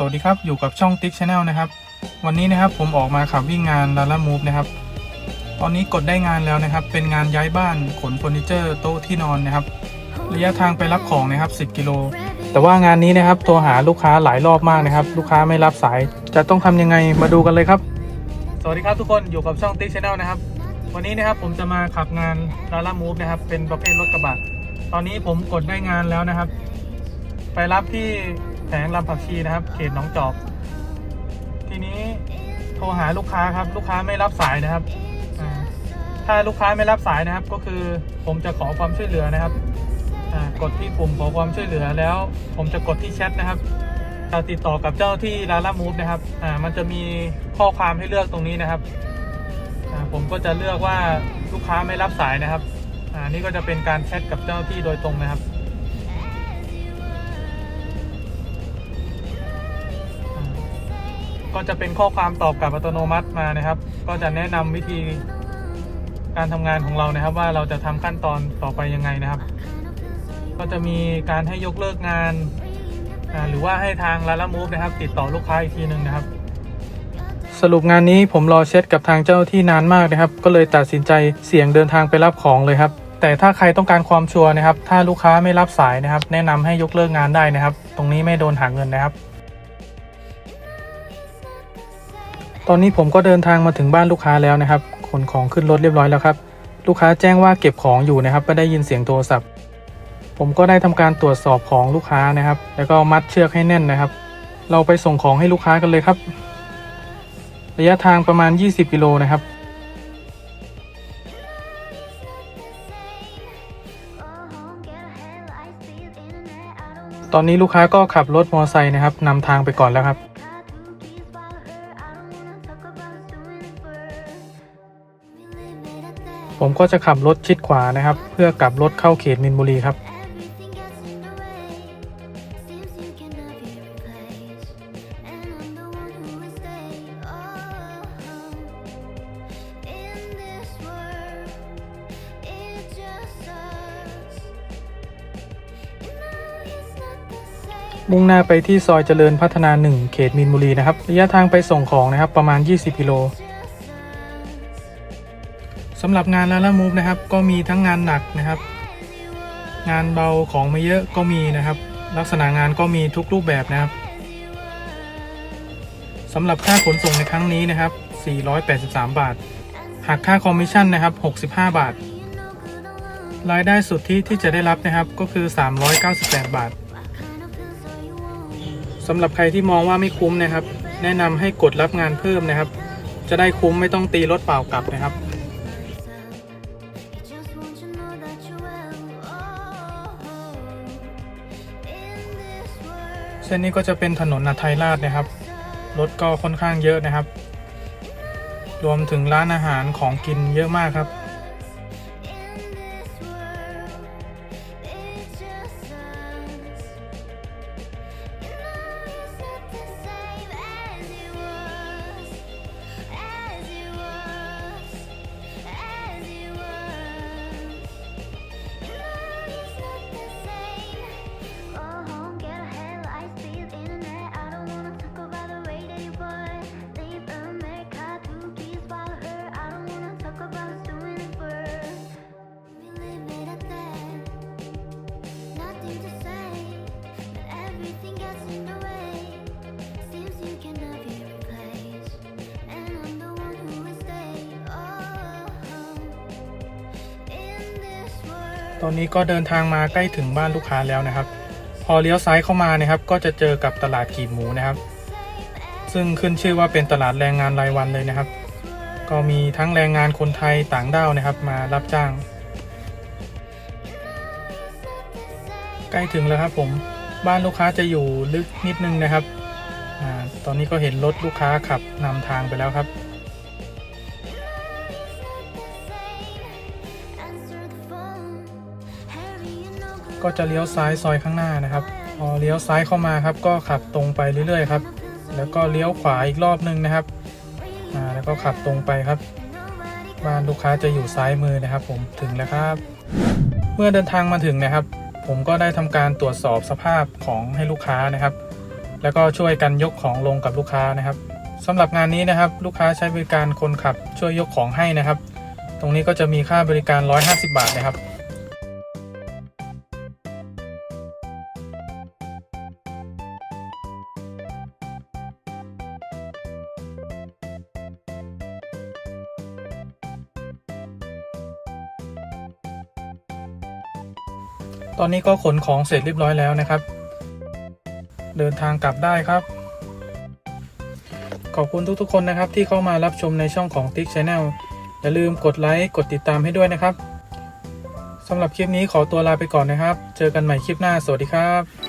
สวัสดีครับ อยู่กับช่อง Tik Channel นะครับ วันนี้นะครับผมออกมาขับวิ่งงาน Lala Move นะครับ ตอนนี้กดได้งานแล้วนะครับ เป็นงานย้ายบ้านขนเฟอร์นิเจอร์โต๊ะที่นอนนะครับ ระยะทางไปรับของนะครับ 10 กิโล แต่ว่างานนี้นะครับโทรหาลูกค้าหลายรอบมากนะครับ ลูกค้าไม่รับสาย จะต้องทำยังไงมาดูกันเลยครับ สวัสดีครับทุกคน อยู่กับช่อง Tik Channel นะครับ วันนี้นะครับผมจะมาขับงาน Lala Move นะครับ เป็นประเภทรถกระบะ ตอนนี้ผมกดได้งานแล้วนะครับ ไปรับที่ แผงลำผักชีนะครับ เขตหนองจอก ทีนี้โทรหาลูกค้าครับ ลูกค้าไม่รับสายนะครับ ถ้าลูกค้าไม่รับสายนะครับ ก็คือผมจะขอความช่วยเหลือนะครับกดที่ปุ่มขอความช่วยเหลือแล้ว ผมจะกดที่แชทนะครับจะติดต่อกับเจ้าที่ลาล่ามูฟนะครับ อ่า มันจะมีข้อความให้เลือกตรงนี้นะครับ อ่า ผมก็จะเลือกว่าลูกค้าไม่รับสายนะครับ อ่า นี่ก็จะเป็นการแชทกับเจ้าที่โดยตรงนะครับ ก็จะเป็นข้อความตอบกลับอัตโนมัติมานะครับ ก็จะแนะนำวิธีการทำงานของเรานะครับ ว่าเราจะทำขั้นตอนต่อไปยังไงนะครับ ก็จะมีการให้ยกเลิกงานหรือว่าให้ทางลาลามูฟนะครับ ติดต่อลูกค้าอีกทีหนึ่งนะครับ สรุปงานนี้ผมรอเช็ดกับทางเจ้าที่นานมากนะครับ ก็เลยตัดสินใจเสี่ยงเดินทางไปรับของเลยครับ แต่ถ้าใครต้องการความชัวร์นะครับ ถ้าลูกค้าไม่รับสายนะครับ แนะนำให้ยกเลิกงานได้นะครับ ตรงนี้ไม่โดนหักเงินนะครับ ตอนนี้ผมก็เดินทางมาถึงบ้านลูกค้าแล้วนะครับ ขนของขึ้นรถเรียบร้อยแล้วครับ ลูกค้าแจ้งว่าเก็บของอยู่นะครับไม่ได้ยินเสียงโทรศัพท์ ผมก็ได้ทำการตรวจสอบของลูกค้านะครับ แล้วก็มัดเชือกให้แน่นนะครับ เราไปส่งของให้ลูกค้ากันเลยครับ ระยะทางประมาณ 20 กิโลนะครับตอนนี้ลูกค้าก็ขับรถมอเตอร์ไซค์นะครับนำทางไปก่อนแล้วครับ ผมก็จะขับรถชิดขวานะครับ เพื่อกลับรถเข้าเขตมินบุรีครับ มุ่งหน้าไปที่ซอยเจริญพัฒนา 1 เขตมีนบุรีนะครับ ระยะทางไปส่งของนะครับประมาณ 20 กิโล สำหรับงานลาล่ามูฟนะครับ ก็มีทั้งงานหนักนะครับ งานเบาของไม่เยอะก็มีนะครับ ลักษณะงานก็มีทุกรูปแบบนะครับสำหรับค่าขนส่งในครั้งนี้นะครับ 483 บาทหักค่าคอมมิชชั่นนะครับ 65 บาท รายได้สุดทธิที่จะได้รับนะครับก็คือ 398 บาทสำหรับใครที่มองว่าไม่คุ้มนะครับ แนะนำให้กดรับงานเพิ่มนะครับ จะได้คุ้มไม่ต้องตีรถเปล่ากลับนะครับ เส้นนี้ก็จะเป็นถนนนาไทยราชนะครับ รถก็ค่อนข้างเยอะนะครับ รวมถึงร้านอาหารของกินเยอะมากครับ ตอนนี้ก็เดินทางมาใกล้ถึงบ้านลูกค้าแล้วนะครับ พอเลี้ยวซ้ายเข้ามานะครับ ก็จะเจอกับตลาดกีบหมูนะครับ ซึ่งขึ้นชื่อว่าเป็นตลาดแรงงานรายวันเลยนะครับ ก็มีทั้งแรงงานคนไทยต่างด้าวนะครับ มารับจ้าง ใกล้ถึงแล้วครับผมบ้านลูกค้าจะอยู่ลึกนิดนึงนะครับอตอนนี้ก็เห็นรถลูกค้าขับนำทางไปแล้วครับ ก็จะเลี้ยวซ้ายซอยข้างหน้านะครับ พอเลี้ยวซ้ายเข้ามาครับ ก็ขับตรงไปเรื่อยๆครับ แล้วก็เลี้ยวขวาอีกรอบนึงนะครับอ่าแล้วก็ขับตรงไปครับ บ้านลูกค้าจะอยู่ซ้ายมือนะครับ ผมถึงแล้วครับ เมื่อเดินทางมาถึงนะครับ ผมก็ได้ทำการตรวจสอบสภาพของให้ลูกค้านะครับ แล้วก็ช่วยกันยกของลงกับลูกค้านะครับสำหรับงานนี้นะครับ ลูกค้าใช้บริการคนขับช่วยยกของให้นะครับ ตรงนี้ก็จะมีค่าบริการ 150 บาทนะครับ ตอนนี้ก็ขนของเสร็จเรียบร้อยแล้วนะครับ เดินทางกลับได้ครับ ขอบคุณทุกๆคนนะครับที่เข้ามารับชมในช่องของ Tik Channel อย่าลืมกดไลค์กดติดตามให้ด้วยนะครับสำหรับคลิปนี้ขอตัวลาไปก่อนนะครับ เจอกันใหม่คลิปหน้า สวัสดีครับ